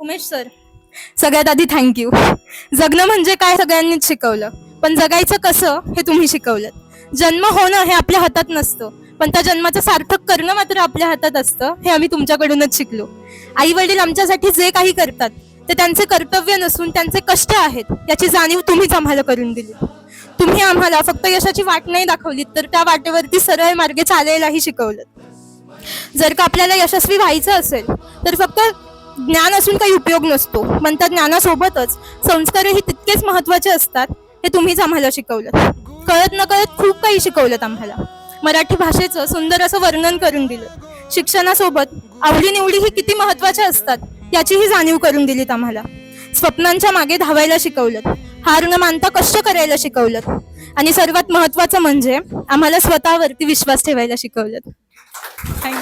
Umesh sir. सगळ्यात आधी thank you जगणं म्हणजे काय सगळ्यांनीच शिकवलं. पण जगायचं कसं हे तुम्ही शिकवलं जन्म होणं हे आपल्या हातात नसतं. पण त्या जन्माचं सार्थक करणं मात्र आपल्या हातात असतं. हे आम्ही तुमच्याकडूनच शिकलो. आई वडील आमच्यासाठी जे काही करतात ते त्यांचे कर्तव्य नसून त्यांचे कष्ट आहेत याची जाणीव तुम्हीच आम्हाला करून दिली. तुम्ही आम्हाला फक्त यशाची वाट नाही दाखवली तर त्या वाटेवरती सरळ मार्गे चालायलाही शिकवलं. जर का आपल्याला यशस्वी व्हायचं असेल तर फक्त ज्ञान असून काही उपयोग नसतो. म्हणतात ज्ञानासोबतच संस्कारही तितकेच महत्त्वाचे असतात हे तुम्हीच आम्हाला शिकवलं. कळत न कळत खूप काही शिकवलं आम्हाला. मराठी भाषेचं सुंदर असं वर्णन करून दिलं. शिक्षणासोबत आवडीनिवडी ही किती महत्त्वाच्या असतात याचीही जाणीव करून दिलीत आम्हाला. स्वप्नांच्या मागे धावायला शिकवलं. हार न मानता कष्ट करायला शिकवलं. आणि सर्वात महत्वाचं म्हणजे आम्हाला स्वतःवरती विश्वास ठेवायला शिकवलं. थँक्यू